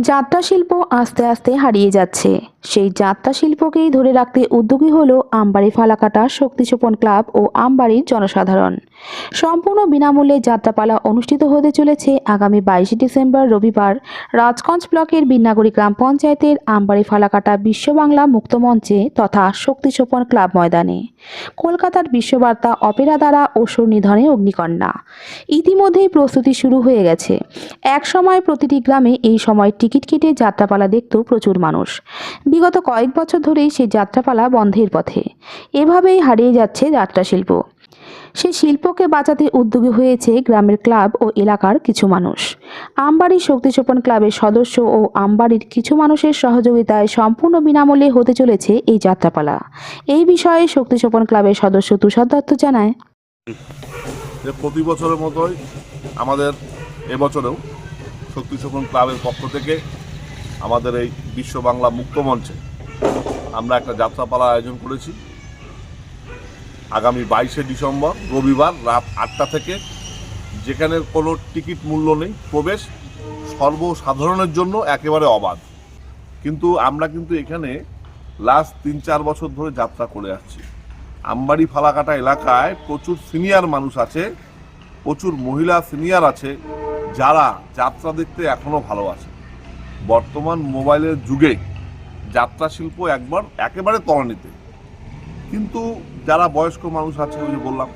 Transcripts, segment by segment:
যাত্রা শিল্প আস্তে আস্তে হারিয়ে যাচ্ছে। সেই যাত্রা শিল্পকেই ধরে রাখতে উদ্যোগী হলো আমবাড়ি ফালাকাটা শক্তিসোপন ক্লাব ও আমবাড়ির জনসাধারণ। সম্পূর্ণ বিনামূল্যে যাত্রাপালা অনুষ্ঠিত হতে চলেছে আগামী বাইশে ডিসেম্বর রবিবার রাজগঞ্জ ব্লকের বিন্নাগুড়ি গ্রাম পঞ্চায়েতের আমবাড়ি ফালাকাটা বিশ্ব বাংলা মুক্ত মঞ্চে তথা শক্তিসোপন ক্লাব ময়দানে। কলকাতার বিশ্ববার্তা অপেরা দ্বারা অসুর নিধনে অগ্নিকন্যা। ইতিমধ্যেই প্রস্তুতি শুরু হয়ে গেছে। এক সময় প্রতিটি গ্রামে এই সময় টিকিট কেটে যাত্রাপালা দেখত প্রচুর মানুষ। বিগত কয়েক বছর ধরেই সেই যাত্রাপালা বন্ধের পথে। এভাবেই হারিয়ে যাচ্ছে যাত্রা শিল্প। সেই শিল্পকে বাঁচাতে উদ্যোগী হয়েছে গ্রামের ক্লাব ও এলাকার কিছু মানুষ। আমবাড়ি শক্তিসোপন ক্লাবের সদস্য ও আমবাড়ির কিছু মানুষের সহযোগিতায় সম্পূর্ণ বিনামূল্যে হতে চলেছে এই যাত্রাপালা। এই বিষয়ে শক্তিসোপন ক্লাবের সদস্য তুষার দত্ত জানায়। প্রতি বছরের মতোই আমাদের এবছরেও শক্তি ক্লাবের পক্ষ থেকে আমাদের এই বিশ্ব বাংলা মুক্ত মঞ্চে আমরা একটা যাত্রাপালা আয়োজন করেছি। আগামী বাইশে ডিসেম্বর, রবিবার রাত আটটা থেকে যেখানে কোনো টিকিট মূল্য নেই, প্রবেশ সর্বসাধারণের জন্য একেবারে অবাধ। কিন্তু আমরা কিন্তু এখানে লাস্ট তিন চার বছর ধরে যাত্রা করে আসছি। আমবাড়ি ফালাকাটা এলাকায় প্রচুর সিনিয়র মানুষ আছে, প্রচুর মহিলা সিনিয়র আছে। যারা যাত্রা দেখতে এখনও ভালোবাসে। বর্তমান মোবাইলের যুগে যাত্রা শিল্প একবার একেবারে তলানিতে কিন্তু যারা বয়স্ক মানুষ আছে, ওই যে বললাম,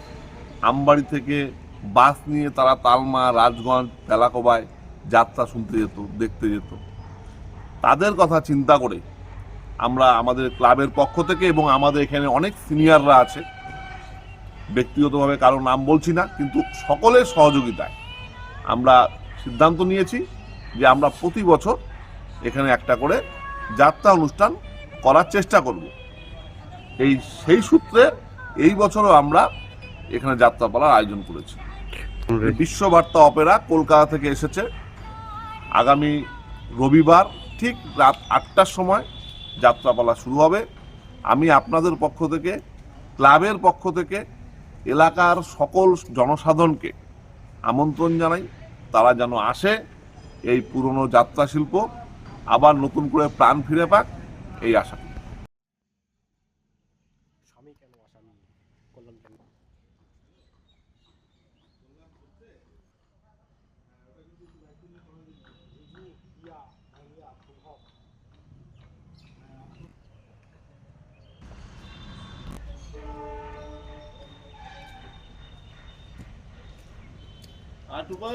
আমবাড়ি থেকে বাস নিয়ে তারা তালমা, রাজগঞ্জ তেলাকোবায় যাত্রা শুনতে যেত, দেখতে যেত। তাদের কথা চিন্তা করে আমরা আমাদের ক্লাবের পক্ষ থেকে এবং আমাদের এখানে অনেক সিনিয়ররা আছে। ব্যক্তিগতভাবে কারও নাম বলছি না, কিন্তু সকলের সহযোগিতায় আমরা সিদ্ধান্ত নিয়েছি যে আমরা প্রতি বছর এখানে একটা করে যাত্রা অনুষ্ঠান করার চেষ্টা করব। এই সেই সূত্রে এই বছরও আমরা এখানে যাত্রাপালার আয়োজন করেছি। বিশ্ববার্তা অপেরা কলকাতা থেকে এসেছে। আগামী রবিবার ঠিক রাত আটটার সময় যাত্রাপালা শুরু হবে। আমি আপনাদের পক্ষ থেকে ক্লাবের পক্ষ থেকে এলাকার সকল জনসাধারণকে আমন্ত্রণ জানাই। তারা যেন আসে, এই পুরনো যাত্রা শিল্প আবার নতুন করে প্রাণ ফিরে পাক, এই আশা করি। স্বামী কেন আসামি করলাম কেন আর টুকু